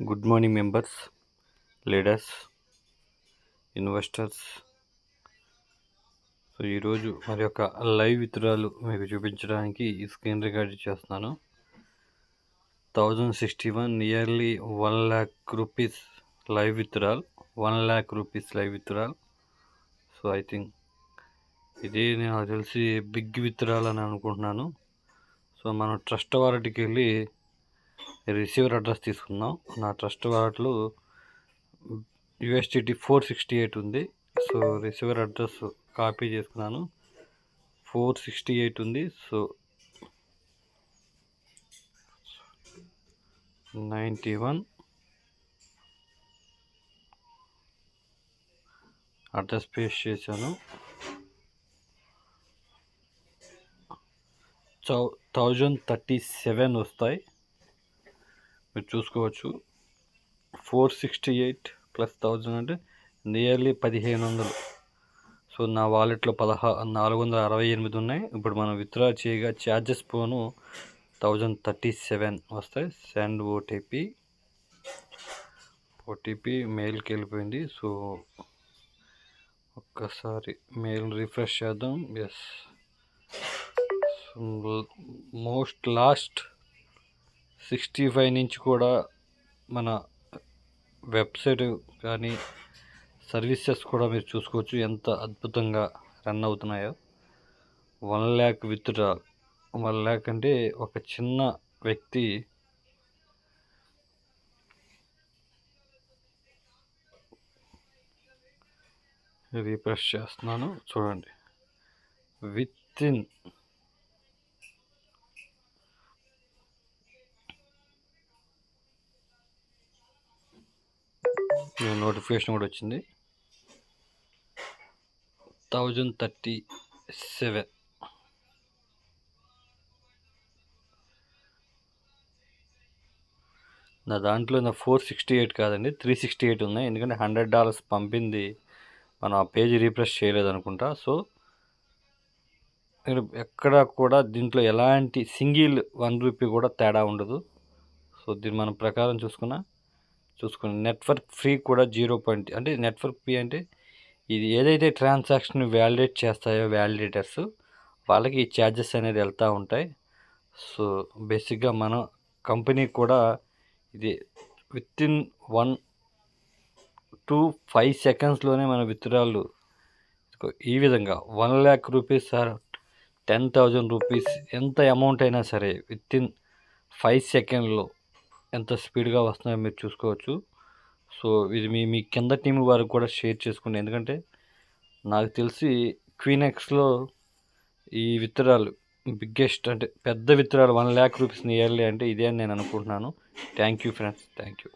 Good morning members leaders investors. So ఈరోజు మరి యొక్క లైవ్ విత్డ్రాలు మీకు చూపించడానికి ఈ స్క్రీన్ రికార్డ్ చేస్తున్నాను. Thousand sixty one nearly one lakh rupees live withdrawal one lakh rupees live withdrawal so I think ఇది నేను తెలిసి బిగ్ విత్డ్రాల్ అని అనుకుంటున్నాను. సో మనం ట్రస్ట్ వాలెట్కి వెళ్ళి రిసీవర్ అడ్రస్ తీసుకుందాం. నా ట్రస్ట్ వాలెట్లో యుఎస్టిటి ఫోర్ సిక్స్టీ ఎయిట్ ఉంది. సో రిసీవర్ అడ్రస్ కాపీ చేసుకున్నాను. ఫోర్ సిక్స్టీ ఎయిట్ ఉంది. So ninety one address paste చేశాను. థౌజండ్ థర్టీ సెవెన్ వస్తాయి. మీరు చూసుకోవచ్చు. Four sixty eight plus thousand అంటే నియర్లీ పదిహేను వందలు సో నా వాలెట్లో పదహా నాలుగు వందల అరవై ఎనిమిది ఉన్నాయి. ఇప్పుడు మనం విత్డ్రా చేయగా ఛార్జెస్ పోను థౌజండ్ థర్టీ సెవెన్ వస్తాయి. Send OTP. ఓటీపీ మెయిల్కి వెళ్ళిపోయింది. సో ఒక్కసారి మెయిల్ రిఫ్రెష్ చేద్దాం. As most last sixty five నుంచి కూడా మన వెబ్సైట్ కానీ సర్వీసెస్ కూడా మీరు చూసుకోవచ్చు. ఎంత అద్భుతంగా రన్ అవుతున్నాయో. One lakh withdraw one lakh అంటే ఒక చిన్న వ్యక్తి రీఫ్రెష్ చేస్తున్నాను. చూడండి. విత్ ఇన్ నోటిఫికేషన్ కూడా వచ్చింది. Thousand thirty seven. నా దాంట్లో నా ఫోర్ సిక్స్టీ ఎయిట్ కాదండి త్రీ సిక్స్టీ ఎయిట్ ఉన్నాయి. ఎందుకంటే హండ్రెడ్ డాలర్స్ పంపింది మనం ఆ పేజ్ రీప్రెస్ చేయలేదు అనుకుంటా. సో ఎక్కడ కూడా దీంట్లో ఎలాంటి సింగిల్ వన్ రూపీ కూడా తేడా ఉండదు. సో దీని మనం ప్రకారం చూసుకున్నా చూసుకుని నెట్వర్క్ ఫ్రీ కూడా జీరో పాయింట్ అంటే నెట్వర్క్ ఫీ అంటే ఇది ఏదైతే ట్రాన్సాక్షన్ వ్యాలిడేట్ చేస్తాయో వ్యాలిడేటర్స్ వాళ్ళకి ఈ ఛార్జెస్ అనేది వెళ్తూ ఉంటాయి. సో బేసిక్గా మనం కంపెనీ కూడా ఇది with in one two five సెకండ్స్లోనే మన విత్డ్రాలు ఈ విధంగా one lakh rupees sir ten thousand rupees ఎంత అమౌంట్ అయినా సరే విత్ ఇన్ ఫైవ్ సెకండ్లో ఎంత స్పీడ్గా వస్తున్నాయో మీరు చూసుకోవచ్చు. సో ఇది మీ మీ కింద టీం వారికి కూడా షేర్ చేసుకోండి. ఎందుకంటే నాకు తెలిసి క్వీనెక్స్లో ఈ విత్తనాలు బిగ్గెస్ట్ అంటే పెద్ద విత్తనాలు వన్ ల్యాక్ రూపీస్ ఇయర్లీ అంటే ఇదే అని నేను అనుకుంటున్నాను. Thank you friends. Thank you.